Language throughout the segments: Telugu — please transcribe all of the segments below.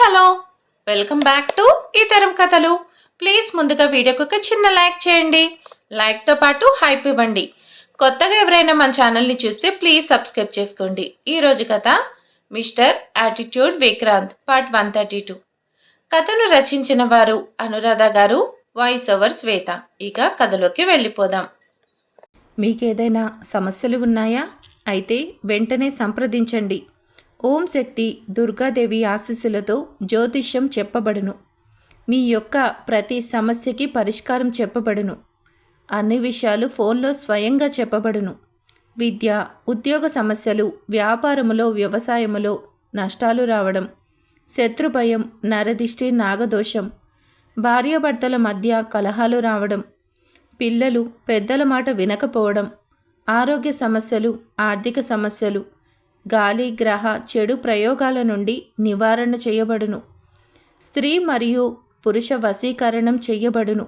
హలో వెల్కమ్ బ్యాక్ టు ఈ తరం కథలు. ప్లీజ్ ముందుగా వీడియోకి ఒక చిన్న లైక్ చేయండి. లైక్తో పాటు హైప్ ఇవ్వండి. కొత్తగా ఎవరైనా మన ఛానల్ని చూస్తే ప్లీజ్ సబ్స్క్రైబ్ చేసుకోండి. ఈరోజు కథ mister attitude Vikrant part one thirty two. కథను రచించిన వారు అనురాధ గారు వాయిస్ ఓవర్ శ్వేత. ఇక కథలోకి వెళ్ళిపోదాం. మీకేదైనా సమస్యలు ఉన్నాయా? అయితే వెంటనే సంప్రదించండి. ఓం శక్తి దుర్గాదేవి ఆశీస్సులతో జ్యోతిష్యం చెప్పబడును. మీ యొక్క ప్రతి సమస్యకి పరిష్కారం చెప్పబడును. అన్ని విషయాలు ఫోన్లో స్వయంగా చెప్పబడును. విద్య ఉద్యోగ సమస్యలు వ్యాపారములో వ్యవసాయములో నష్టాలు రావడం శత్రుభయం నరదిష్టి నాగదోషం భార్యాభర్తల మధ్య కలహాలు రావడం పిల్లలు పెద్దల మాట వినకపోవడం ఆరోగ్య సమస్యలు ఆర్థిక సమస్యలు గాలి గ్రహ చెడు ప్రయోగాల నుండి నివారణ చేయబడును. స్త్రీ మరియు పురుష వశీకరణం చేయబడును.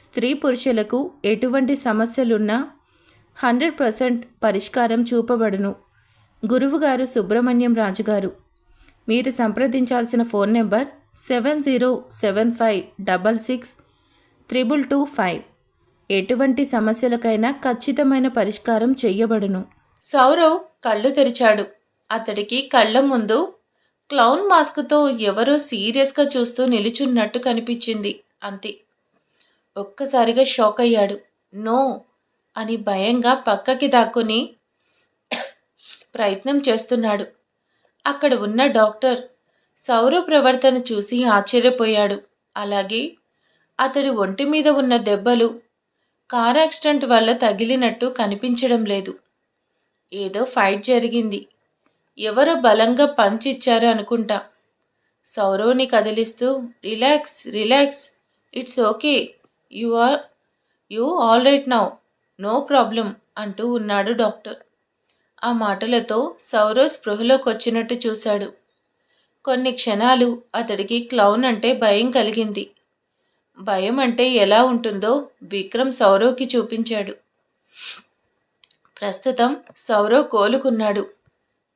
స్త్రీ పురుషులకు ఎటువంటి సమస్యలున్నా హండ్రెడ్ పర్సెంట్ పరిష్కారం చూపబడును. గురువుగారు సుబ్రహ్మణ్యం రాజుగారు మీరు సంప్రదించాల్సిన phone number seven zero seven five double six triple two five. ఎటువంటి సమస్యలకైనా ఖచ్చితమైన పరిష్కారం చేయబడును. సౌరవ్ కళ్ళు తెరిచాడు. అతడికి కళ్ళ ముందు క్లౌన్ మాస్క్తో ఎవరో సీరియస్గా చూస్తూ నిలుచున్నట్టు కనిపించింది. అంతే. ఒక్కసారిగా షాక్ అయ్యాడు. నో అని భయంగా పక్కకి దాక్కుని ప్రయత్నం చేస్తున్నాడు. అక్కడ ఉన్న డాక్టర్ సౌర ప్రవర్తన చూసి ఆశ్చర్యపోయాడు. అలాగే అతడి ఒంటి మీద ఉన్న దెబ్బలు కార్ యాక్సిడెంట్ వల్ల తగిలినట్టు కనిపించడం లేదు. ఏదో ఫైట్ జరిగింది. ఎవరో బలంగా పంచ్ ఇచ్చారు అనుకుంటా. సౌరవ్ని కదిలిస్తూ relax relax it's okay. You are you all right now. No problem అంటూ ఉన్నాడు డాక్టర్. ఆ మాటలతో సౌరవ్ స్పృహలోకి వచ్చినట్టు చూశాడు. కొన్ని క్షణాలు అతడికి క్లౌన్ అంటే భయం కలిగింది. భయం అంటే ఎలా ఉంటుందో విక్రమ్ సౌరవ్కి చూపించాడు. ప్రస్తుతం సౌరవ్ కోలుకున్నాడు.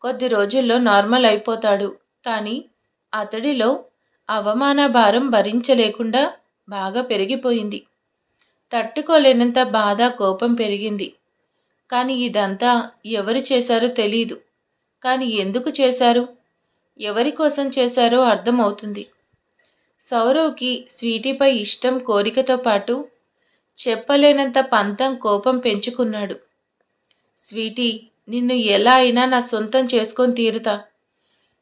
కొద్ది రోజుల్లో నార్మల్ అయిపోతాడు. కానీ అతడిలో అవమాన భారం భరించలేకుండా బాగా పెరిగిపోయింది. తట్టుకోలేనంత బాధ కోపం పెరిగింది. కానీ ఇదంతా ఎవరు చేశారో తెలీదు. కానీ ఎందుకు చేశారు? ఎవరి కోసం చేశారో అర్థమవుతుంది. సౌరవ్కి స్వీటీపై ఇష్టం కోరికతో పాటు చెప్పలేనంత పంతం కోపం పెంచుకున్నాడు. స్వీటీ నిన్ను ఎలా అయినా నా సొంతం చేసుకొని తీరుతా.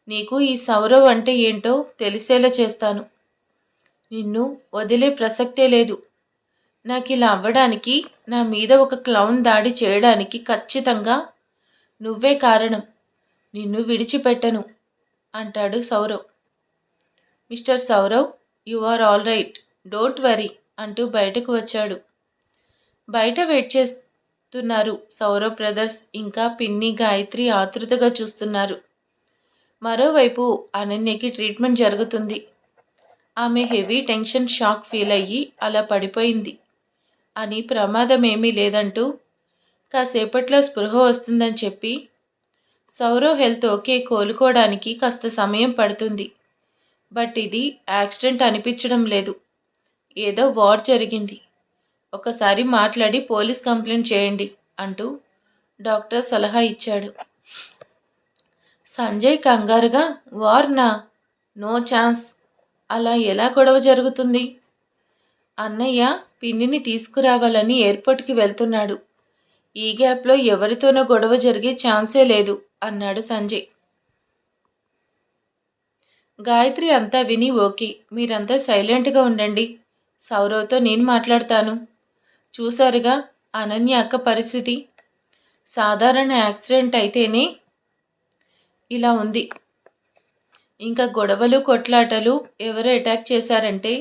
నీకు ఈ సౌరవ్ అంటే ఏంటో తెలిసేలా చేస్తాను. నిన్ను వదిలే ప్రసక్తే లేదు. నాకు ఇలా అవ్వడానికి నా మీద ఒక క్లౌన్ దాడి చేయడానికి ఖచ్చితంగా నువ్వే కారణం. నిన్ను విడిచిపెట్టను అంటాడు Sourav. Mister Sourav you are all right don't worry అంటూ బయటకు వచ్చాడు. బయట వెయిట్ చూస్తున్నారు సౌరవ్ బ్రదర్స్ ఇంకా పిన్ని గాయత్రి ఆతృతగా చూస్తున్నారు. మరోవైపు అనన్యకి ట్రీట్మెంట్ జరుగుతుంది. ఆమె హెవీ టెన్షన్ షాక్ ఫీల్ అయ్యి అలా పడిపోయింది అని ప్రమాదం ఏమీ లేదంటూ కాసేపట్లో స్పృహ వస్తుందని చెప్పి సౌరవ్ హెల్త్ ఓకే కోలుకోవడానికి కాస్త సమయం పడుతుంది. బట్ ఇది యాక్సిడెంట్ అనిపించడం లేదు. ఏదో వార్ జరిగింది. ఒకసారి మాట్లాడి పోలీస్ కంప్లైంట్ చేయండి అంటూ డాక్టర్ సలహా ఇచ్చాడు. సంజయ్ కంగారుగా వార్ నా నో ఛాన్స్. అలా ఎలా గొడవ జరుగుతుంది? అన్నయ్య పిన్నిని తీసుకురావాలని ఎయిర్పోర్ట్కి వెళ్తున్నాడు. ఈ గ్యాప్లో ఎవరితోనో గొడవ జరిగే ఛాన్సే లేదు అన్నాడు సంజయ్. గాయత్రి అంతా విని ఓకే. మీరంతా సైలెంట్గా ఉండండి. సౌరవ్తో నేను మాట్లాడతాను. చూశారుగా అనన్య అక్క పరిస్థితి. సాధారణ యాక్సిడెంట్ అయితేనే ఇలా ఉంది. ఇంకా గొడవలు కొట్లాటలు ఎవరు అటాక్ చేశారంటే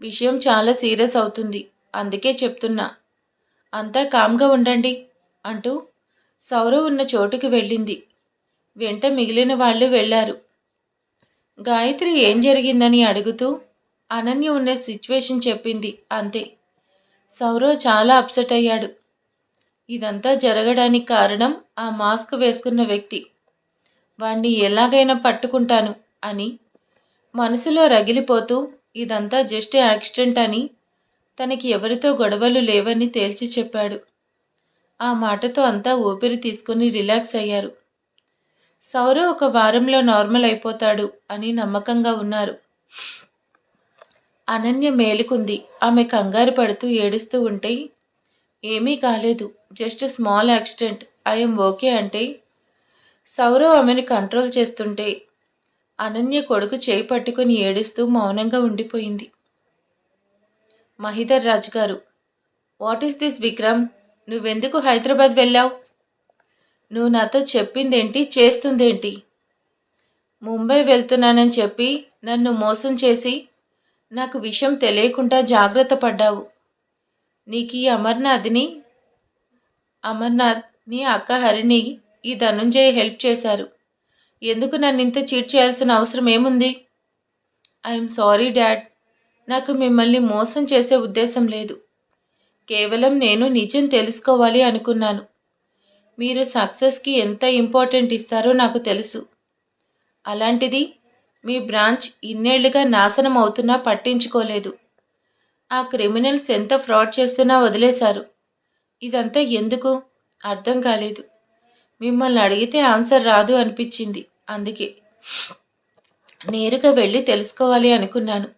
విషయం చాలా సీరియస్ అవుతుంది. అందుకే చెప్తున్నా. అంతా కామ్గా ఉండండి అంటూ సౌరవ్ ఉన్న చోటుకి వెళ్ళింది. వెంట మిగిలిన వాళ్ళు వెళ్ళారు. గాయత్రి ఏం జరిగిందని అడుగుతూ అనన్య ఉన్న సిచ్యువేషన్ చెప్పింది. అంతే. సౌరవ్ చాలా అప్సెట్ అయ్యాడు. ఇదంతా జరగడానికి కారణం ఆ మాస్క్ వేసుకున్న వ్యక్తి. వాణ్ణి ఎలాగైనా పట్టుకుంటాను అని మనసులో రగిలిపోతూ ఇదంతా జస్ట్ యాక్సిడెంట్ అని తనకి ఎవరితో గొడవలు లేవని తేల్చి చెప్పాడు. ఆ మాటతో అంతా ఊపిరి తీసుకుని రిలాక్స్ అయ్యారు. సౌరవ్ ఒక వారంలో నార్మల్ అయిపోతాడు అని నమ్మకంగా ఉన్నారు. అనన్య మేలుకుంది. ఆమె కంగారు పడుతూ ఏడుస్తూ ఉంటే ఏమీ కాలేదు. Just small accident. I'm okay అంటే సౌరవ్ ఆమెను కంట్రోల్ చేస్తుంటే అనన్య కొడుకు చేయి పట్టుకుని ఏడుస్తూ మౌనంగా ఉండిపోయింది. మహిధర్ రాజు గారు వాట్ ఈస్ దిస్ విక్రమ్? నువ్వెందుకు హైదరాబాద్ వెళ్ళావు? నువ్వు నాతో చెప్పిందేంటి? చేస్తుందేంటి? ముంబై వెళ్తున్నానని చెప్పి నన్ను మోసం చేసి నాకు విషయం తెలియకుండా జాగ్రత్త పడ్డావు. నీకు ఈ అమర్నాథ్ని అమర్నాథ్ నీ అక్క హరిని ఈ ధనుంజయ హెల్ప్ చేశారు. ఎందుకు నన్ను ఇంత చీట్ చేయాల్సిన అవసరం ఏముంది? I'm sorry dad. నాకు మిమ్మల్ని మోసం చేసే ఉద్దేశం లేదు. కేవలం నేను నిజం తెలుసుకోవాలి అనుకున్నాను. మీరు సక్సెస్కి ఎంత ఇంపార్టెంట్ ఇస్తారో నాకు తెలుసు. అలాంటిది మీ బ్రాంచ్ ఇన్నేళ్ళుగా నాశనం అవుతున్నా పట్టించుకోలేదు. ఆ క్రిమినల్స్ ఎంత ఫ్రాడ్ చేస్తున్నా వదిలేశారు. ఇదంతా ఎందుకు? అర్థం కాలేదు. మిమ్మల్ని అడిగితే ఆన్సర్ రాదు అనిపించింది. అందుకే నేరుగా వెళ్ళి తెలుసుకోవాలి అనుకున్నాను.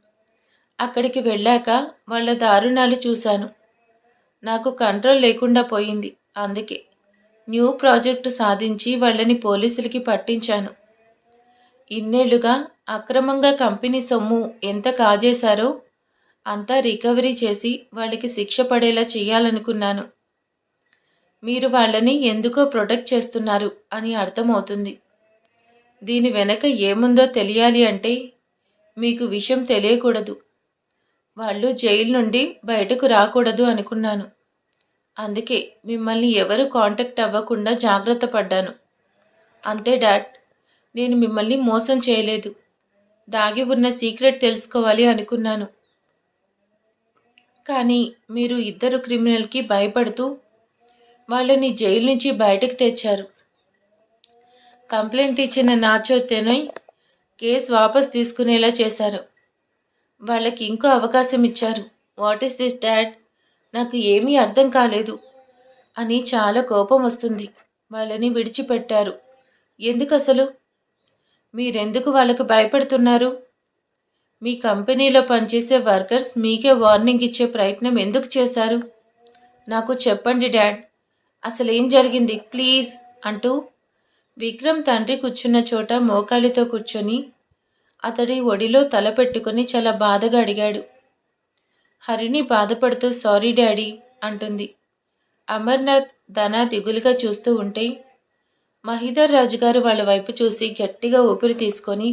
అక్కడికి వెళ్ళాక వాళ్ళ దారుణాలు చూశాను. నాకు కంట్రోల్ లేకుండా పోయింది. అందుకే న్యూ ప్రాజెక్టు సాధించి వాళ్ళని పోలీసులకి పట్టించాను. ఇన్నేళ్ళుగా అక్రమంగా కంపెనీ సొమ్ము ఎంత కాజేశారో అంతా రికవరీ చేసి వాళ్ళకి శిక్ష పడేలా చేయాలనుకున్నాను. మీరు వాళ్ళని ఎందుకో ప్రొటెక్ట్ చేస్తున్నారు అని అర్థమవుతుంది. దీని వెనక ఏముందో తెలియాలి అంటే మీకు విషయం తెలియకూడదు. వాళ్ళు జైలు నుండి బయటకు రాకూడదు అనుకున్నాను. అందుకే మిమ్మల్ని ఎవరు కాంటాక్ట్ అవ్వకుండా జాగ్రత్త పడ్డాను. అంతే డాడ్. నేను మిమ్మల్ని మోసం చేయలేదు. దాగి ఉన్న సీక్రెట్ తెలుసుకోవాలి అనుకున్నాను. కానీ మీరు ఇద్దరు క్రిమినల్కి భయపడుతూ వాళ్ళని జైలు నుంచి బయటకు తెచ్చారు. కంప్లైంట్ ఇచ్చిన నాచోతేనే కేసు వాపస్ తీసుకునేలా చేశారు. వాళ్ళకి ఇంకో అవకాశం ఇచ్చారు. What is this dad? నాకు ఏమీ అర్థం కాలేదు అని చాలా కోపం వస్తుంది. వాళ్ళని విడిచిపెట్టారు. ఎందుకు అసలు మీరెందుకు వాళ్ళకు భయపడుతున్నారు? మీ కంపెనీలో పనిచేసే వర్కర్స్ మీకే వార్నింగ్ ఇచ్చే ప్రయత్నం ఎందుకు చేశారు? నాకు చెప్పండి డాడ్. అసలు ఏం జరిగింది? ప్లీజ్ అంటూ విక్రమ్ తండ్రి కూర్చున్న చోట మోకాలితో కూర్చొని అతడి ఒడిలో తల పెట్టుకుని చాలా బాధగా అడిగాడు. హరిని బాధపడుతూ సారీ డాడీ అంటుంది. అమర్నాథ్ ధన దిగులుగా చూస్తూ ఉంటే మహిధర్ రాజు గారు వాళ్ళ వైపు చూసి గట్టిగా ఊపిరి తీసుకొని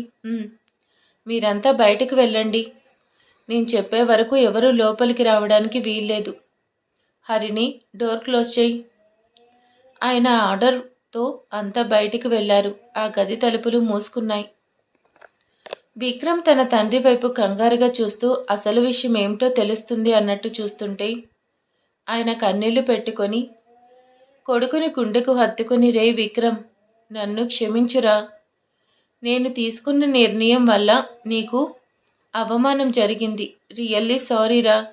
మీరంతా బయటకు వెళ్ళండి. నేను చెప్పే వరకు ఎవరూ లోపలికి రావడానికి వీల్లేదు. హరిని డోర్ క్లోజ్ చేయి. ఆయన ఆర్డర్తో అంతా బయటికి వెళ్ళారు. ఆ గది తలుపులు మూసుకున్నాయి. విక్రమ్ తన తండ్రి వైపు కంగారుగా చూస్తూ అసలు విషయం ఏమిటో తెలుస్తుంది అన్నట్టు చూస్తుంటే ఆయన కన్నీళ్ళు పెట్టుకొని కొడుకుని గుండెకు హత్తుకుని రే విక్రమ్ నన్ను క్షమించురా. నేను తీసుకున్న నిర్ణయం వల్ల నీకు అవమానం జరిగింది. రియల్లీ సారీరా.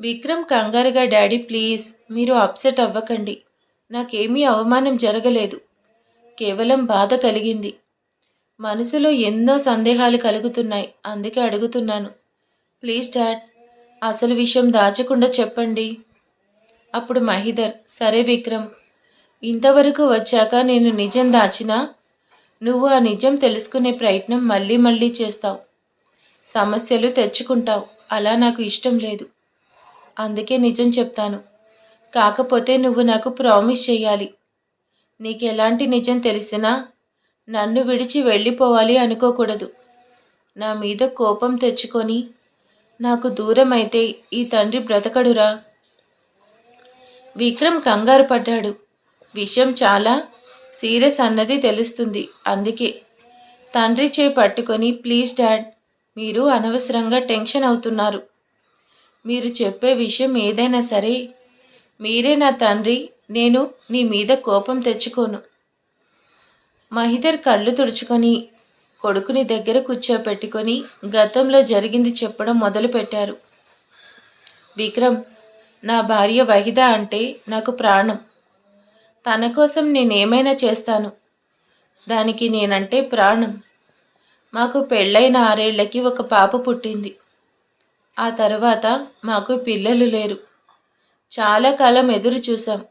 విక్రమ్ కంగారుగా డాడీ ప్లీజ్ మీరు అప్సెట్ అవ్వకండి. నాకేమీ అవమానం జరగలేదు. కేవలం బాధ కలిగింది. మనసులో ఎన్నో సందేహాలు కలుగుతున్నాయి. అందుకే అడుగుతున్నాను. ప్లీజ్ డాడ్ అసలు విషయం దాచకుండా చెప్పండి. అప్పుడు మహిధర్ సరే విక్రమ్ ఇంతవరకు వచ్చాక నేను నిజం దాచినా? నువ్వు ఆ నిజం తెలుసుకునే ప్రయత్నం మళ్ళీ మళ్ళీ చేస్తావు. సమస్యలు తెచ్చుకుంటావు. అలా నాకు ఇష్టం లేదు. అందుకే నిజం చెప్తాను. కాకపోతే నువ్వు నాకు ప్రామిస్ చేయాలి నీకు ఎలాంటి నిజం తెలిసినా నన్ను విడిచి వెళ్ళిపోవాలి అనుకోకూడదు. నా మీద కోపం తెచ్చుకొని నాకు దూరం అయితే ఈ తండ్రి బ్రతకడురా? విక్రమ్ కంగారు పడ్డాడు. విషయం చాలా సీరియస్ అన్నది తెలుస్తుంది. అందుకే తండ్రి చేయి పట్టుకొని ప్లీజ్ డాడ్ మీరు అనవసరంగా టెన్షన్ అవుతున్నారు. మీరు చెప్పే విషయం ఏదైనా సరే మీరే నా తండ్రి నేను నీ మీద కోపం తెచ్చుకోను. మహిదర్ కళ్ళు తుడుచుకొని కొడుకుని దగ్గర కూర్చోపెట్టుకొని గతంలో జరిగింది చెప్పడం మొదలుపెట్టారు. విక్రమ్ నా భార్య వహిద అంటే నాకు ప్రాణం. తన కోసం నేనేమైనా చేస్తాను. దానికి నేనంటే ప్రాణం. మాకు పెళ్ళైన ఆరేళ్ళకి ఒక పాప పుట్టింది. ఆ తర్వాత మాకు పిల్లలు లేరు. చాలా కాలం ఎదురు చూసాం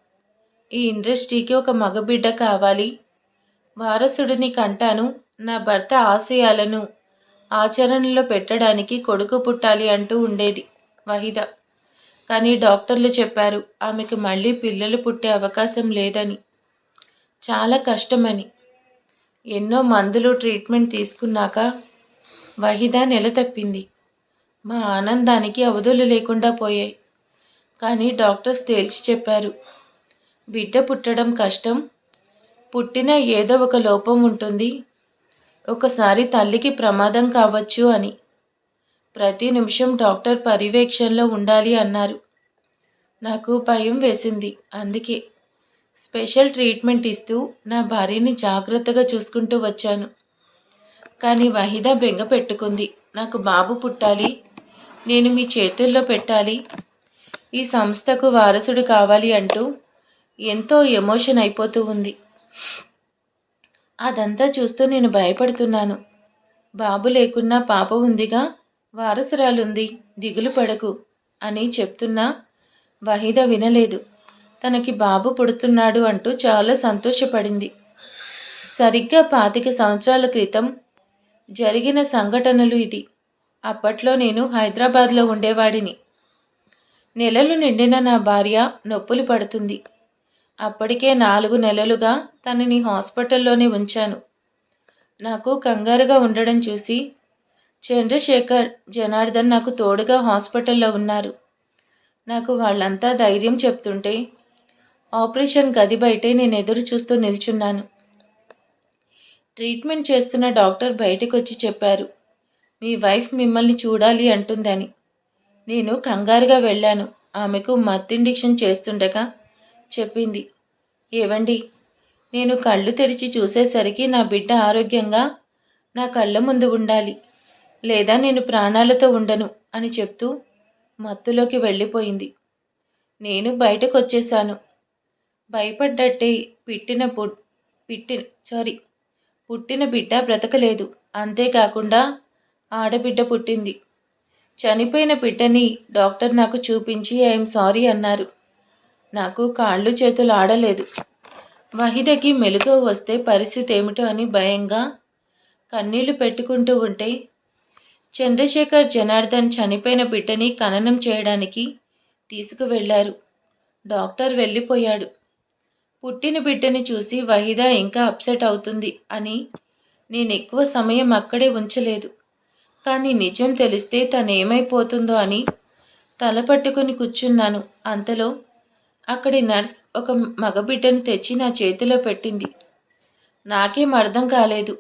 ఈ ఇండస్ట్రీకి ఒక మగబిడ్డ కావాలి. వారసుడిని కంటాను. నా భర్త ఆశయాలను ఆచరణలో పెట్టడానికి కొడుకు పుట్టాలి అంటూ ఉండేది వహిద. కానీ డాక్టర్లు చెప్పారు ఆమెకు మళ్ళీ పిల్లలు పుట్టే అవకాశం లేదని. చాలా కష్టమని. ఎన్నో మందులు ట్రీట్మెంట్ తీసుకున్నాక వహిద నెల తప్పింది. మా ఆనందానికి అవధులు లేకుండా పోయాయి. కానీ డాక్టర్స్ తేల్చి చెప్పారు బిడ్డ పుట్టడం కష్టం. పుట్టిన ఏదో ఒక లోపం ఉంటుంది. ఒకసారి తల్లికి ప్రమాదం కావచ్చు అని. ప్రతి నిమిషం డాక్టర్ పర్యవేక్షణలో ఉండాలి అన్నారు. నాకు భయం వేసింది. అందుకే స్పెషల్ ట్రీట్మెంట్ ఇస్తూ నా భార్యని జాగ్రత్తగా చూసుకుంటూ వచ్చాను. కానీ వహిద బెంగ పెట్టుకుంది. నాకు బాబు పుట్టాలి. నేను మీ చేతుల్లో పెట్టాలి. ఈ సంస్థకు వారసుడు కావాలి అంటూ ఎంతో ఎమోషన్ అయిపోతూ ఉంది. అదంతా చూస్తూ నేను భయపడుతున్నాను. బాబు లేకున్నా పాప ఉందిగా. వారసురాలుంది దిగులు పడకు అని చెప్తున్నా వహీద వినలేదు. తనకి బాబు పుడుతున్నాడు అంటూ చాలా సంతోషపడింది. సరిగ్గా పాతిక సంవత్సరాల క్రితం జరిగిన సంఘటనలు ఇది. అప్పట్లో నేను హైదరాబాద్లో ఉండేవాడిని. నెలలు నిండిన నా భార్య నొప్పులు పడుతుంది. అప్పటికే నాలుగు నెలలుగా తనని హాస్పిటల్లోనే ఉంచాను. నాకు కంగారుగా ఉండడం చూసి చంద్రశేఖర్ జనార్దన్ నాకు తోడుగా హాస్పిటల్లో ఉన్నారు. నాకు వాళ్ళంతా ధైర్యం చెప్తుంటే ఆపరేషన్ గది బయటే నేను ఎదురు చూస్తూ నిల్చున్నాను. ట్రీట్మెంట్ చేస్తున్న డాక్టర్ బయటకు వచ్చి చెప్పారు మీ వైఫ్ మిమ్మల్ని చూడాలి అంటుందని. నేను కంగారుగా వెళ్ళాను. ఆమెకు మత్తిండిక్షన్ చేస్తుండగా చెప్పింది ఏవండి నేను కళ్ళు తెరిచి చూసేసరికి నా బిడ్డ ఆరోగ్యంగా నా కళ్ళ ముందు ఉండాలి. లేదా నేను ప్రాణాలతో ఉండను అని చెప్తూ మత్తులోకి వెళ్ళిపోయింది. నేను బయటకు వచ్చేశాను భయపడ్డట్టే పిట్టిన పు పిట్టిన సారీ పుట్టిన బిడ్డ బ్రతకలేదు. అంతేకాకుండా ఆడబిడ్డ పుట్టింది. చనిపోయిన బిడ్డని డాక్టర్ నాకు చూపించి ఐఎమ్ సారీ అన్నారు. నాకు కాళ్ళు చేతులు ఆడలేదు. వహిదకి మెలుగు వస్తే పరిస్థితి ఏమిటో అని భయంగా కన్నీళ్ళు పెట్టుకుంటూ ఉంటే చంద్రశేఖర్ జనార్దన్ చనిపోయిన బిడ్డని ఖననం చేయడానికి తీసుకువెళ్ళారు. డాక్టర్ వెళ్ళిపోయాడు. పుట్టిన బిడ్డని చూసి వహిదా ఇంకా అప్సెట్ అవుతుంది అని నేను ఎక్కువ సమయం అక్కడే ఉంచలేదు. కానీ నిజం తెలిస్తే తను ఏమైపోతుందో అని తల పట్టుకుని కూర్చున్నాను. అంతలో అక్కడి నర్స్ ఒక మగబిడ్డను తెచ్చి నా చేతిలో పెట్టింది. నాకేం అర్థం కాలేదు.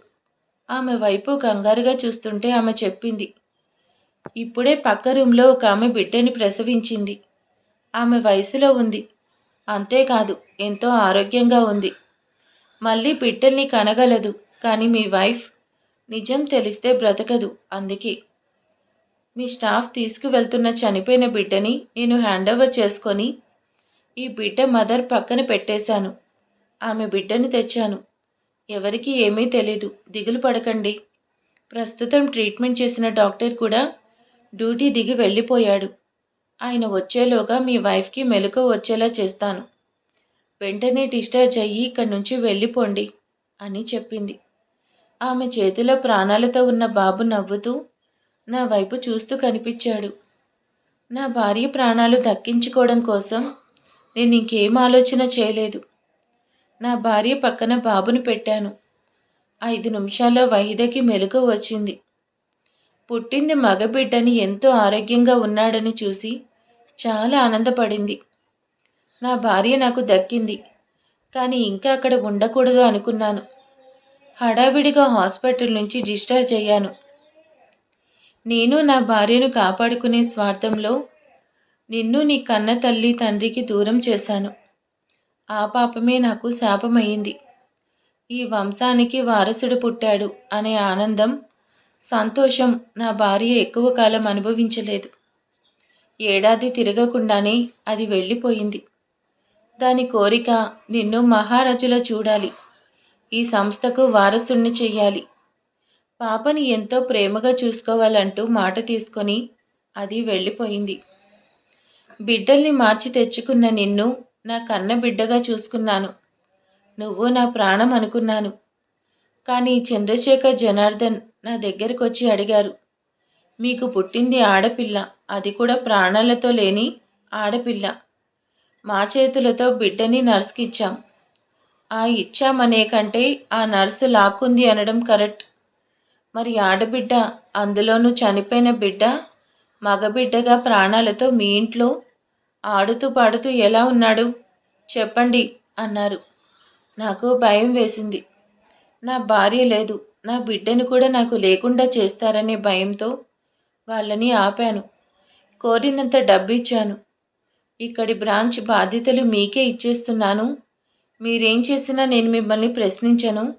ఆమె వైపు కంగారుగా చూస్తుంటే ఆమె చెప్పింది. ఇప్పుడే పక్క రూమ్లో ఒక ఆమె బిడ్డని ప్రసవించింది. ఆమె వయసులో ఉంది. అంతేకాదు ఎంతో ఆరోగ్యంగా ఉంది. మళ్ళీ బిడ్డల్ని కనగలదు. కానీ మీ వైఫ్ నిజం తెలిస్తే బ్రతకదు. అందుకే మీ స్టాఫ్ తీసుకువెళ్తున్న చనిపోయిన బిడ్డని నేను హ్యాండ్ ఓవర్ చేసుకొని ఈ బిడ్డ మదర్ పక్కన పెట్టేశాను. ఆమె బిడ్డని తెచ్చాను. ఎవరికి ఏమీ తెలీదు. దిగులు పడకండి. ప్రస్తుతం ట్రీట్మెంట్ చేసిన డాక్టర్ కూడా డ్యూటీ దిగి వెళ్ళిపోయాడు. ఆయన వచ్చేలోగా మీ వైఫ్కి మెలకు వచ్చేలా చేస్తాను. వెంటనే డిశ్చార్జ్ అయ్యి ఇక్కడి నుంచి వెళ్ళిపోండి అని చెప్పింది. ఆమె చేతిలో ప్రాణాలతో ఉన్న బాబు నవ్వుతూ నా వైపు చూస్తూ కనిపించాడు. నా భార్య ప్రాణాలు దక్కించుకోవడం కోసం నేను ఇంకేం ఆలోచన చేయలేదు. నా భార్య పక్కన బాబుని పెట్టాను. ఐదు నిమిషాల్లో వహిదకి మెలకు వచ్చింది. పుట్టింది మగబిడ్డని ఎంతో ఆరోగ్యంగా ఉన్నాడని చూసి చాలా ఆనందపడింది. నా భార్య నాకు దక్కింది కానీ ఇంకా అక్కడ ఉండకూడదు అనుకున్నాను. హడావిడిగా హాస్పిటల్ నుంచి డిశ్చార్జ్ అయ్యాను. నేను నా భార్యను కాపాడుకునే స్వార్థంలో నిన్ను నీ కన్న తల్లి తండ్రికి దూరం చేశాను. ఆ పాపమే నాకు శాపమయ్యింది. ఈ వంశానికి వారసుడు పుట్టాడు అనే ఆనందం సంతోషం నా భార్య ఎక్కువ కాలం అనుభవించలేదు. ఏడాది తిరగకుండానే అది వెళ్ళిపోయింది. దాని కోరిక నిన్ను మహారాజులా చూడాలి. ఈ సంస్థకు వారసుణ్ణి చెయ్యాలి. పాపని ఎంతో ప్రేమగా చూసుకోవాలంటూ మాట తీసుకొని అది వెళ్ళిపోయింది. బిడ్డల్ని మార్చి తెచ్చుకున్న నిన్ను నా కన్న బిడ్డగా చూసుకున్నాను. నువ్వు నా ప్రాణం అనుకున్నాను. కానీ చంద్రశేఖర్ జనార్దన్ నా దగ్గరికి వచ్చి అడిగారు మీకు పుట్టింది ఆడపిల్ల. అది కూడా ప్రాణాలతో లేని ఆడపిల్ల. మా చేతులతో బిడ్డని నర్స్కి ఇచ్చాం. ఆ ఇచ్చామనే కంటే ఆ నర్సు లాక్కుంది అనడం కరెక్ట్. మరి ఆడబిడ్డ అందులోనూ చనిపోయిన బిడ్డ మగబిడ్డగా ప్రాణాలతో మీ ఇంట్లో ఆడుతూ పాడుతూ ఎలా ఉన్నాడు? చెప్పండి అన్నారు. నాకు భయం వేసింది. నా భార్య లేదు. నా బిడ్డను కూడా నాకు లేకుండా చేస్తారనే భయంతో వాళ్ళని ఆపాను. కోరినంత డబ్బిచ్చాను. ఇక్కడి బ్రాంచ్ బాధ్యతలు మీకే ఇచ్చేస్తున్నాను. మీరేం చేసినా నేను మిమ్మల్ని ప్రశ్నించను.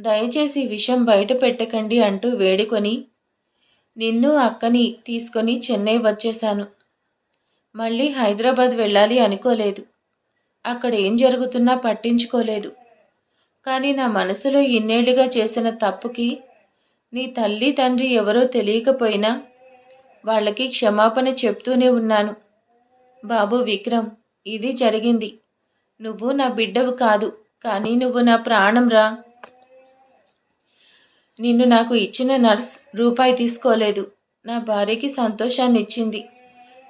దయచేసి విషయం బయట పెట్టకండి అంటూ వేడుకొని నిన్ను అక్కని తీసుకొని చెన్నై వచ్చేశాను. మళ్ళీ హైదరాబాద్ వెళ్ళాలి అనుకోలేదు. అక్కడ ఏం జరుగుతున్నా పట్టించుకోలేదు. కానీ నా మనసులో ఇన్నేళ్ళుగా చేసిన తప్పుకి నీ తల్లి తండ్రి ఎవరో తెలియకపోయినా వాళ్ళకి క్షమాపణ చెప్తూనే ఉన్నాను. బాబు విక్రమ్ ఇది జరిగింది. నువ్వు నా బిడ్డవు కాదు కానీ నువ్వు నా ప్రాణం రా. నిన్ను నాకు ఇచ్చిన నర్స్ రూపాయి తీసుకోలేదు. నా భార్యకి సంతోషాన్ని ఇచ్చింది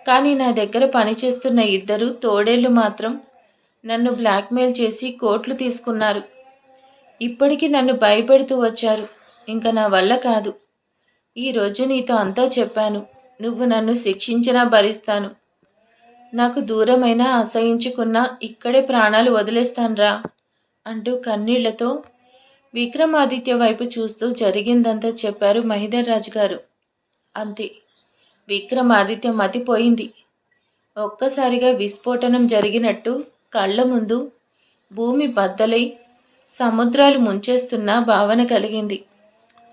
కానీ నా దగ్గర పనిచేస్తున్న ఇద్దరు తోడేళ్ళు మాత్రం నన్ను బ్లాక్మెయిల్ చేసి కోట్లు తీసుకున్నారు. ఇప్పటికీ నన్ను భయపెడుతూ వచ్చారు. ఇంకా నా వల్ల కాదు. ఈరోజు నీతో అంతా చెప్పాను. నువ్వు నన్ను శిక్షించినా భరిస్తాను. నాకు దూరమైనా అసహించుకున్నా ఇక్కడే ప్రాణాలు వదిలేస్తాన్రా అంటూ కన్నీళ్ళతో విక్రమాదిత్య వైపు చూస్తూ జరిగిందంతా చెప్పారు మహిధర్ రాజు గారు అంతే. విక్రమాదిత్య మతిపోయింది. ఒక్కసారిగా విస్ఫోటనం జరిగినట్టు కళ్ళ ముందు భూమి బద్దలై సముద్రాలు ముంచేస్తున్న భావన కలిగింది.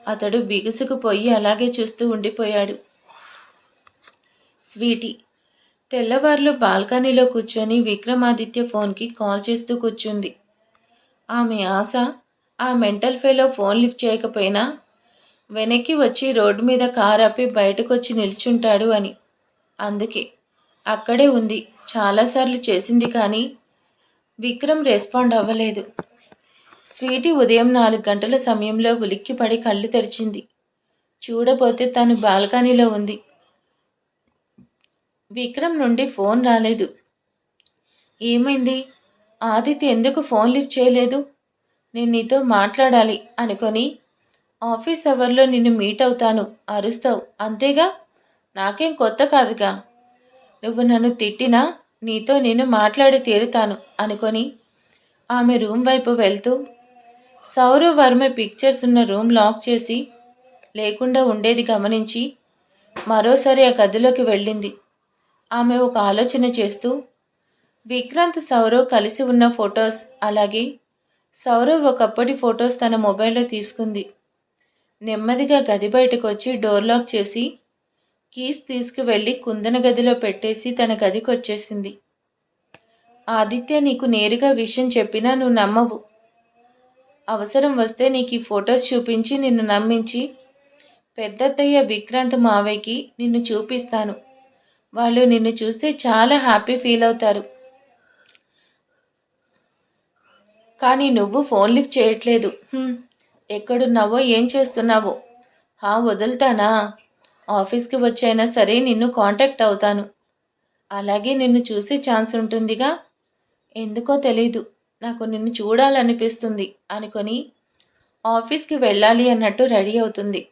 అతడు బిగుసుకుపోయి అలాగే చూస్తూ ఉండిపోయాడు. స్వీటీ తెల్లవార్లు బాల్కనీలో కూర్చొని విక్రమాదిత్య ఫోన్కి కాల్ చేస్తూ కూర్చుంది. ఆమె ఆశ ఆ మెంటల్ ఫెలో ఫోన్ లిఫ్ట్ చేయకపోయినా వెనక్కి వచ్చి రోడ్డు మీద కారు ఆపి బయటకొచ్చి నిల్చుంటాడు అని. అందుకే అక్కడే ఉంది. చాలాసార్లు చేసింది కానీ విక్రమ్ రెస్పాండ్ అవ్వలేదు. స్వీటీ ఉదయం నాలుగు గంటల సమయంలో ఉలిక్కిపడి కళ్ళు తెరిచింది. చూడబోతే తను బాల్కనీలో ఉంది. విక్రమ్ నుండి ఫోన్ రాలేదు. ఏమైంది? ఆదిత్య ఎందుకు ఫోన్ లిఫ్ట్ చేయలేదు? నేను నీతో మాట్లాడాలి అనుకొని ఆఫీస్ అవర్లో నిన్ను మీట్ అవుతాను. అరుస్తావు. అంతేగా? నాకేం కొత్త కాదుగా? నువ్వు నన్ను తిట్టినా నీతో నేను మాట్లాడి తీరుతాను అనుకొని ఆమె రూమ్ వైపు వెళ్తూ సౌరవ్ వర్మ పిక్చర్స్ ఉన్న రూమ్ లాక్ చేసి లేకుండా ఉండేది గమనించి మరోసారి ఆ గదిలోకి వెళ్ళింది. ఆమె ఒక ఆలోచన చేస్తూ విక్రాంత్ సౌరవ్ కలిసి ఉన్న ఫొటోస్ అలాగే సౌరవ్ ఒకప్పటి ఫొటోస్ తన మొబైల్లో తీసుకుంది. నెమ్మదిగా గది బయటకు వచ్చి డోర్ లాక్ చేసి కీస్ తీసుకువెళ్ళి కుందన గదిలో పెట్టేసి తన గదికి వచ్చేసింది ఆదిత్య నీకు నేరుగా విషయం చెప్పినా నువ్వు నమ్మవు. అవసరం వస్తే నీకు ఈ ఫొటోస్ చూపించి నిన్ను నమ్మించి పెద్దత్తయ్య విక్రాంత్ మావయ్యకి నిన్ను చూపిస్తాను. వాళ్ళు నిన్ను చూస్తే చాలా హ్యాపీ ఫీల్ అవుతారు. కానీ నువ్వు ఫోన్ లిఫ్ట్ చేయట్లేదు. ఎక్కడున్నావో ఏం చేస్తున్నావో? హా వదులుతానా? ఆఫీస్కి వచ్చైనా సరే నిన్ను కాంటాక్ట్ అవుతాను. అలాగే నిన్ను చూసే ఛాన్స్ ఉంటుందిగా? ఎందుకో తెలీదు. నాకు నిన్ను చూడాలనిపిస్తుంది అనుకొని ఆఫీస్కి వెళ్ళాలి అన్నట్టు రెడీ అవుతుంది.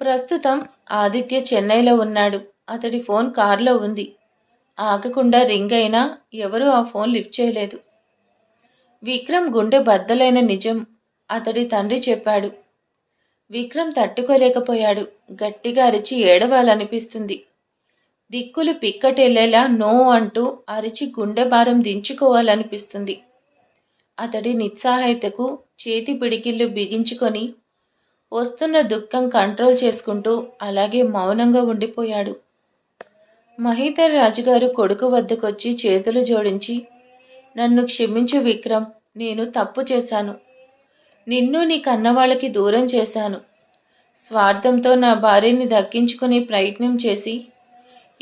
ప్రస్తుతం ఆదిత్య చెన్నైలో ఉన్నాడు. అతడి ఫోన్ కారులో ఉంది. ఆగకుండా రింగ్ అయినా ఎవరూ ఆ ఫోన్ లిఫ్ట్ చేయలేదు. విక్రమ్ గుండె బద్దలైన నిజం. అతడి తండ్రి చెప్పాడు. విక్రమ్ తట్టుకోలేకపోయాడు. గట్టిగా అరిచి ఏడవాలనిపిస్తుంది. దిక్కులు పిక్కటెళ్ళేలా నో అంటూ అరిచి గుండె భారం దించుకోవాలనిపిస్తుంది. అతడి నిస్సహాయతకు చేతి పిడికిళ్ళు బిగించుకొని వస్తున్న దుఃఖం కంట్రోల్ చేసుకుంటూ అలాగే మౌనంగా ఉండిపోయాడు. మహీధర్ రాజుగారు కొడుకు వద్దకొచ్చి చేతులు జోడించి నన్ను క్షమించు విక్రమ్ నేను తప్పు చేశాను. నిన్ను నీ కన్నవాళ్ళకి దూరం చేశాను. స్వార్థంతో నా భార్యని దక్కించుకునే ప్రయత్నం చేసి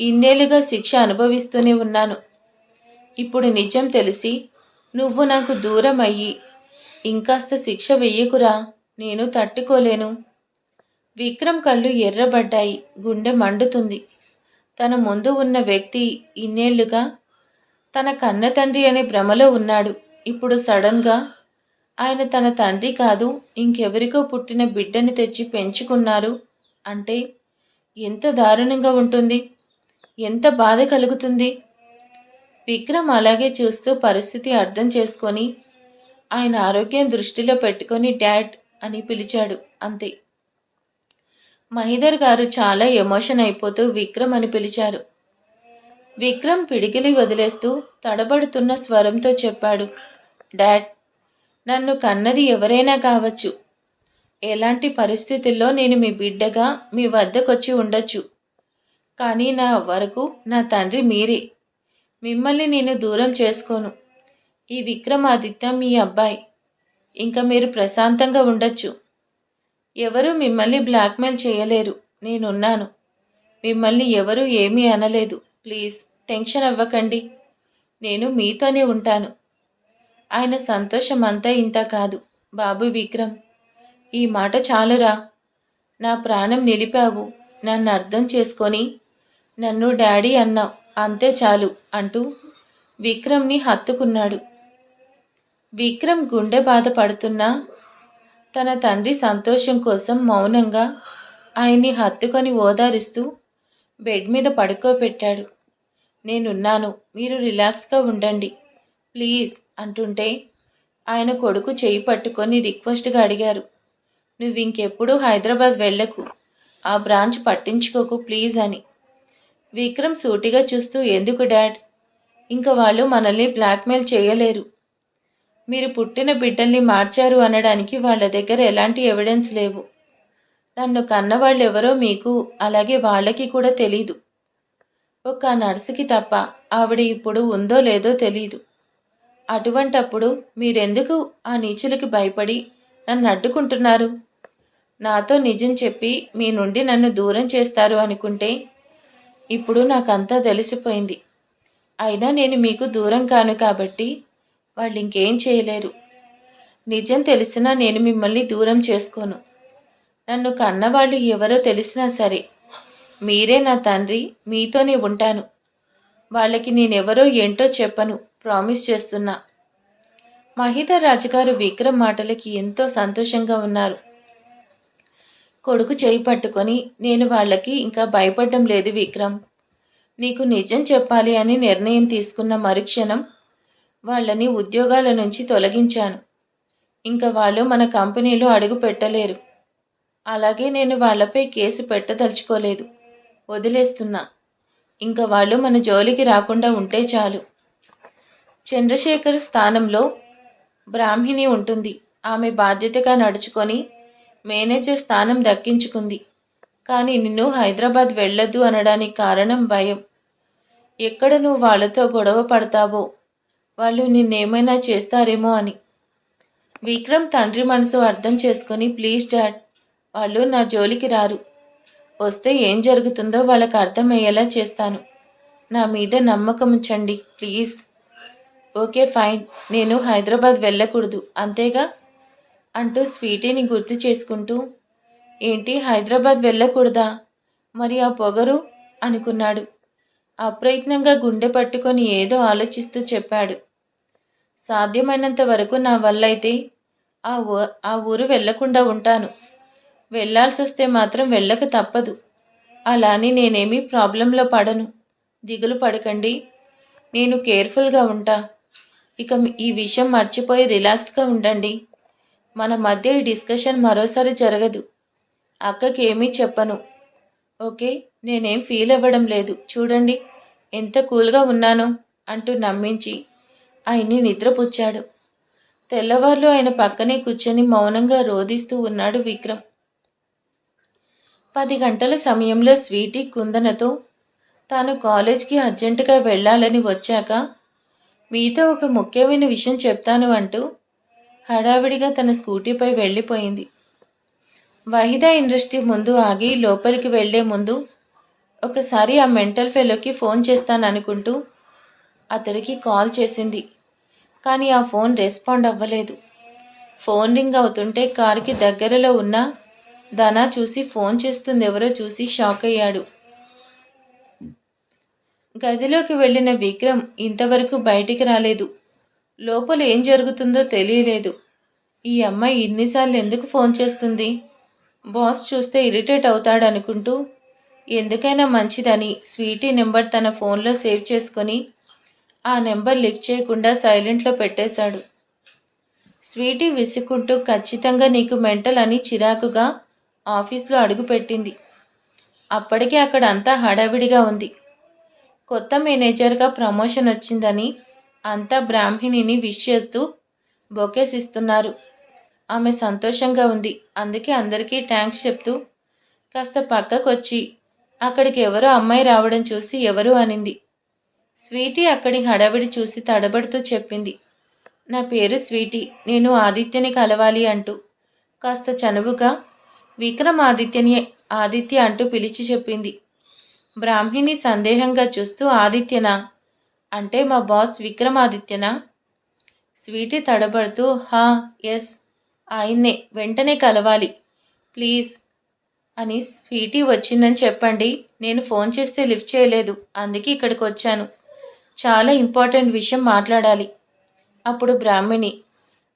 ఇన్నేళ్ళుగా శిక్ష అనుభవిస్తూనే ఉన్నాను. ఇప్పుడు నిజం తెలిసి నువ్వు నాకు దూరం అయ్యి ఇంకాస్త శిక్ష వెయ్యకురా నేను తట్టుకోలేను. విక్రమ్ కళ్ళు ఎర్రబడ్డాయి గుండె మండుతుంది. తన ముందు ఉన్న వ్యక్తి ఇన్నేళ్ళుగా తన కన్న తండ్రి అనే భ్రమలో ఉన్నాడు. ఇప్పుడు సడన్గా ఆయన తన తండ్రి కాదు ఇంకెవరికో పుట్టిన బిడ్డని తెచ్చి పెంచుకున్నారు. అంటే ఎంత దారుణంగా ఉంటుంది ఎంత బాధ కలుగుతుంది. విక్రమ్ అలాగే చూస్తూ పరిస్థితి అర్థం చేసుకొని ఆయన ఆరోగ్యం దృష్టిలో పెట్టుకొని డాడ్ అని పిలిచాడు అంతే. మహిదర్ గారు చాలా ఎమోషన్ అయిపోతూ విక్రమ్ అని పిలిచారు. విక్రమ్ పిడికిలి వదిలేస్తూ తడబడుతున్న స్వరంతో చెప్పాడు డాడ్ నన్ను కన్నది ఎవరైనా కావచ్చు. ఎలాంటి పరిస్థితుల్లో నేను మీ బిడ్డగా మీ వద్దకొచ్చి ఉండొచ్చు. కానీ నా వరకు నా తండ్రి మీరే. మిమ్మల్ని నేను దూరం చేసుకోను. ఈ విక్రమాదిత్య మీ అబ్బాయి. ఇంకా మీరు ప్రశాంతంగా ఉండొచ్చు. ఎవరూ మిమ్మల్ని బ్లాక్మెయిల్ చేయలేరు. నేనున్నాను. మిమ్మల్ని ఎవరూ ఏమీ అనలేదు. ప్లీజ్ టెన్షన్ అవ్వకండి. నేను మీతోనే ఉంటాను. ఆయన సంతోషం అంతా ఇంత కాదు. బాబు విక్రమ్ ఈ మాట చాలురా. నా ప్రాణం నిలిపావు. నన్ను అర్థం చేసుకొని నన్ను డాడీ అన్నావు. అంతే చాలు అంటూ విక్రమ్ని హత్తుకున్నాడు. విక్రమ్ గుండె బాధపడుతున్నా తన తండ్రి సంతోషం కోసం మౌనంగా ఆయన్ని హత్తుకొని ఓదారిస్తూ బెడ్ మీద పడుకోబెట్టాడు. నేనున్నాను. మీరు రిలాక్స్గా ఉండండి. ప్లీజ్ అంటుంటే ఆయన కొడుకు చేయి పట్టుకొని రిక్వెస్ట్గా అడిగారు. నువ్వు ఇంకెప్పుడు హైదరాబాద్ వెళ్ళకు. ఆ బ్రాంచ్ పట్టించుకోకు ప్లీజ్ అని. విక్రమ్ సూటిగా చూస్తూ ఎందుకు డాడ్? ఇంకా వాళ్ళు మనల్ని బ్లాక్మెయిల్ చేయలేరు. మీరు పుట్టిన బిడ్డల్ని మార్చారు అనడానికి వాళ్ళ దగ్గర ఎలాంటి ఎవిడెన్స్ లేవు. నన్ను కన్నవాళ్ళు ఎవరో మీకు అలాగే వాళ్ళకి కూడా తెలీదు. ఒక నర్సుకి తప్ప ఆవిడ ఇప్పుడు ఉందో లేదో తెలీదు. అటువంటప్పుడు మీరెందుకు ఆ నీచులకి భయపడి నన్ను అడ్డుకుంటున్నారు? నాతో నిజం చెప్పి మీ నుండి నన్ను దూరం చేస్తారు అనుకుంటే ఇప్పుడు నాకంతా తెలిసిపోయింది. అయినా నేను మీకు దూరం కాను కాబట్టి వాళ్ళు ఇంకేం చేయలేరు. నిజం తెలిసినా నేను మిమ్మల్ని దూరం చేసుకోను. నన్ను కన్నవాళ్ళు ఎవరో తెలిసినా సరే మీరే నా తండ్రి మీతోనే ఉంటాను. వాళ్ళకి నేనెవరో ఏంటో చెప్పను. ప్రామిస్ చేస్తున్నా. మహిధర్ రాజుగారు విక్రమ్ మాటలకి ఎంతో సంతోషంగా ఉన్నారు. కొడుకు చేయి పట్టుకొని నేను వాళ్ళకి ఇంకా భయపడడం లేదు విక్రమ్. నీకు నిజం చెప్పాలి అని నిర్ణయం తీసుకున్న మరుక్షణం వాళ్ళని ఉద్యోగాల నుంచి తొలగించాను. ఇంకా వాళ్ళు మన కంపెనీలో అడుగు పెట్టలేరు. అలాగే నేను వాళ్ళపై కేసు పెట్టదలుచుకోలేదు. వదిలేస్తున్నా. ఇంకా వాళ్ళు మన జోలికి రాకుండా ఉంటే చాలు. చంద్రశేఖర్ స్థానంలో బ్రాహ్మిణి ఉంటుంది. ఆమె బాధ్యతగా నడుచుకొని మేనేజర్ స్థానం దక్కించుకుంది. కానీ నిన్ను హైదరాబాద్ వెళ్ళొద్దు అనడానికి కారణం భయం. ఎక్కడ నువ్వు వాళ్ళతో గొడవ పడతావో? వాళ్ళు నిన్నేమైనా చేస్తారేమో అని. విక్రమ్ తండ్రి మనసు అర్థం చేసుకొని ప్లీజ్ డాడ్ వాళ్ళు నా జోలికి రారు. వస్తే ఏం జరుగుతుందో వాళ్ళకు అర్థమయ్యేలా చేస్తాను. నా మీద నమ్మకం ఉంచండి ప్లీజ్. Okay fine. నేను హైదరాబాద్ వెళ్ళకూడదు. అంతేగా? అంటూ స్వీటీని గుర్తు చేసుకుంటూ ఏంటి హైదరాబాద్ వెళ్ళకూడదా? మరి ఆ పొగరు? అనుకున్నాడు. అప్రయత్నంగా గుండె పట్టుకొని ఏదో ఆలోచిస్తూ చెప్పాడు. సాధ్యమైనంత వరకు నా వల్ల అయితే ఆ ఊ ఆ ఊరు వెళ్ళకుండా ఉంటాను. వెళ్ళాల్సి వస్తే మాత్రం వెళ్ళక తప్పదు. అలా అని నేనేమీ ప్రాబ్లంలో పడను. దిగులు పడకండి. నేను కేర్ఫుల్గా ఉంటా. ఇక ఈ విషయం మర్చిపోయి రిలాక్స్గా ఉండండి. మన మధ్య ఈ డిస్కషన్ మరోసారి జరగదు. అక్కకి ఏమీ చెప్పను. ఓకే నేనేం ఫీల్ అవ్వడం లేదు. చూడండి ఎంత కూల్గా ఉన్నానో అంటూ నమ్మించి ఆయన్ని నిద్రపుచ్చాడు. తెల్లవారులో ఆయన పక్కనే కూర్చొని మౌనంగా రోదిస్తూ ఉన్నాడు విక్రమ్. పది గంటల సమయంలో స్వీటీ కుందనతో తాను కాలేజ్కి అర్జెంటుగా వెళ్ళాలని వచ్చాక మీతో ఒక ముఖ్యమైన విషయం చెప్తాను అంటూ హడావిడిగా తన స్కూటీపై వెళ్ళిపోయింది. వహిదా ఇండస్ట్రీ ముందు ఆగి లోపలికి వెళ్ళే ముందు ఒకసారి ఆ మెంటల్ ఫెలోకి ఫోన్ చేస్తాననుకుంటూ అతడికి కాల్ చేసింది. కానీ ఆ ఫోన్ రెస్పాండ్ అవ్వలేదు. ఫోన్ రింగ్ అవుతుంటే కారుకి దగ్గరలో ఉన్న ధనా చూసి ఫోన్ చేస్తుంది ఎవరో చూసి షాక్ అయ్యాడు. గదిలోకి వెళ్ళిన విక్రమ్ ఇంతవరకు బయటికి రాలేదు. లోపల ఏం జరుగుతుందో తెలియలేదు. ఈ అమ్మాయి ఇన్నిసార్లు ఎందుకు ఫోన్ చేస్తుంది? బాస్ చూస్తే ఇరిటేట్ అవుతాడనుకుంటూ ఎందుకైనా మంచిదని స్వీటీ నెంబర్ తన ఫోన్లో సేవ్ చేసుకొని ఆ నెంబర్ లిఫ్ట్ చేయకుండా సైలెంట్లో పెట్టేశాడు. స్వీటీ విసుక్కుంటూ ఖచ్చితంగా నీకు మెంటల్ అని చిరాకుగా ఆఫీస్లో అడుగుపెట్టింది. అప్పటికే అక్కడ అంతా హడావిడిగా ఉంది. కొత్త మేనేజర్గా ప్రమోషన్ వచ్చిందని అంతా బ్రాహ్మిణిని విష్ చేస్తూ బొకేస్ ఇస్తున్నారు ఆమె సంతోషంగా ఉంది. అందుకే అందరికీ థ్యాంక్స్ చెప్తూ కాస్త పక్కకొచ్చి అక్కడికి ఎవరో అమ్మాయి రావడం చూసి ఎవరు అనింది. స్వీటీ అక్కడి హడావిడి చూసి తడబడుతూ చెప్పింది. నా పేరు స్వీటీ నేను ఆదిత్యని కలవాలి అంటూ కాస్త చనువుగా విక్రమ్ ఆదిత్యని ఆదిత్య అంటూ పిలిచి చెప్పింది. బ్రాహ్మిణి సందేహంగా చూస్తూ ఆదిత్యనా? అంటే మా బాస్ విక్రమాదిత్యనా? స్వీటీ తడబడుతూ హా ఎస్ ఆయన్నే వెంటనే కలవాలి ప్లీజ్ అని స్వీటీ వచ్చిందని చెప్పండి. నేను ఫోన్ చేస్తే లిఫ్ట్ చేయలేదు అందుకే ఇక్కడికి వచ్చాను. చాలా ఇంపార్టెంట్ విషయం మాట్లాడాలి. అప్పుడు Brahmini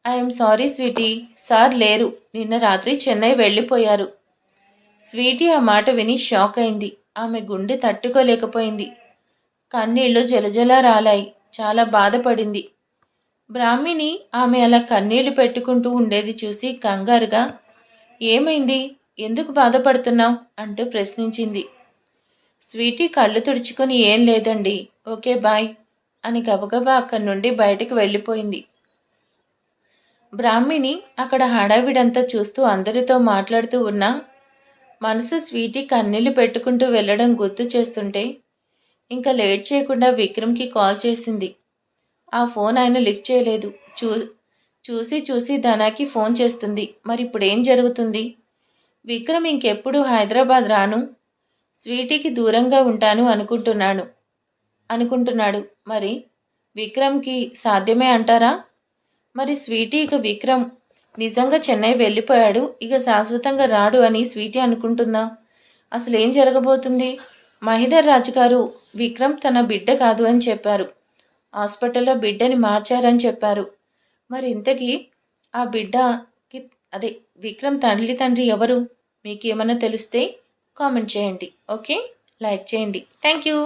I'm sorry sweetie sir లేరు నిన్న రాత్రి చెన్నై వెళ్ళిపోయారు. స్వీటీ ఆ మాట విని షాక్ అయింది. ఆమె గుండె తట్టుకోలేకపోయింది. కన్నీళ్ళు జలజల రాలాయి. చాలా బాధపడింది. బ్రాహ్మిణి ఆమె అలా కన్నీళ్ళు పెట్టుకుంటూ ఉండేది చూసి కంగారుగా ఏమైంది? ఎందుకు బాధపడుతున్నావు? అంటూ ప్రశ్నించింది. స్వీటీ కళ్ళు తుడుచుకొని ఏం లేదండి. ఓకే బాయ్ అని గబగబా అక్కడి నుండి బయటకు వెళ్ళిపోయింది. బ్రాహ్మిణి అక్కడ హడావిడంతా చూస్తూ అందరితో మాట్లాడుతూ ఉన్నా మనసు స్వీటీ కన్నీళ్ళు పెట్టుకుంటూ వెళ్ళడం గుర్తు చేస్తుంటే ఇంకా లేట్ చేయకుండా విక్రమ్కి కాల్ చేసింది. ఆ ఫోన్ ఆయన లిఫ్ట్ చేయలేదు. చూ చూసి చూసి ధనాకి ఫోన్ చేస్తుంది. మరి ఇప్పుడేం జరుగుతుంది? విక్రమ్ ఇంకెప్పుడు హైదరాబాద్ రాను? స్వీటీకి దూరంగా ఉంటాను అనుకుంటున్నాను అనుకుంటున్నాడు. మరి విక్రమ్కి సాధ్యమే అంటారా? మరి స్వీటీ ఇక విక్రమ్ నిజంగా చెన్నై వెళ్ళిపోయాడు. ఇక శాశ్వతంగా రాడు అని స్వీటీ అనుకుంటుందా? అసలు ఏం జరగబోతుంది? మహిదర్ రాజు గారు విక్రమ్ తన బిడ్డ కాదు అని చెప్పారు. హాస్పిటల్లో బిడ్డని మార్చారని చెప్పారు. మరి ఇంతకీ ఆ బిడ్డకి అదే విక్రమ్ తల్లి తండ్రి ఎవరు? మీకు ఏమైనా తెలిస్తే కామెంట్ చేయండి. ఓకే? లైక్ చేయండి. Thank you.